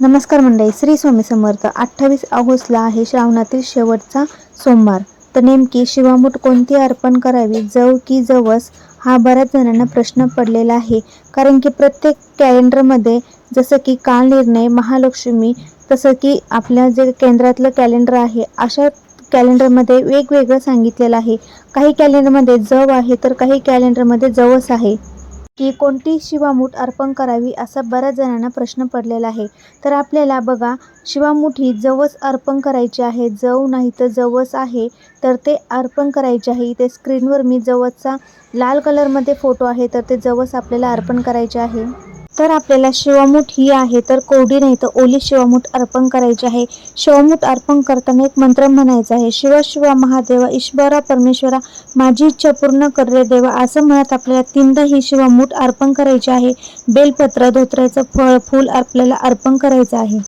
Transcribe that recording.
नमस्कार मंडळी श्री स्वामी समर्थ. अठ्ठावीस ऑगस्टला आहे श्रावणातील शेवटचा सोमवार. तर नेमकी शिवामूठ कोणती अर्पण करावी? जव की जवस? हा बऱ्याच जणांना प्रश्न पडलेला आहे. कारण की प्रत्येक कॅलेंडरमध्ये जसं की काल निर्णय महालक्ष्मी तसं की आपल्या जे केंद्रातलं कॅलेंडर आहे अशा कॅलेंडरमध्ये वेगवेगळं सांगितलेलं आहे. काही कॅलेंडरमध्ये जव आहे तर काही कॅलेंडरमध्ये जवस आहे. की कोणती शिवामूठ अर्पण करावी असा बऱ्याच जणांना प्रश्न पडलेला आहे. तर आपल्याला बघा शिवामूठ ही जवस अर्पण करायची आहे. जव नाही तर जवस आहे. तर ते अर्पण करायचे आहे. इथे स्क्रीनवर मी जवसचा लाल कलरमध्ये फोटो आहे. तर ते जवस आपल्याला अर्पण करायचे आहे. तर आपल्याला शिवामूठ ही आहे तर कोवडी नाही तर ओली शिवामूठ अर्पण करायची आहे. शिवामूठ अर्पण करताना एक मंत्र म्हणायचा आहे शिव शिवा महादेवा ईश्वरा परमेश्वरा माझी इच्छा पूर्ण कर रे देवा. असं म्हणत आपल्याला तीनदा ही शिवामूठ अर्पण करायची आहे. बेलपत्र धोत्र्याचं फळ फूल आपल्याला अर्पण करायचं आहे.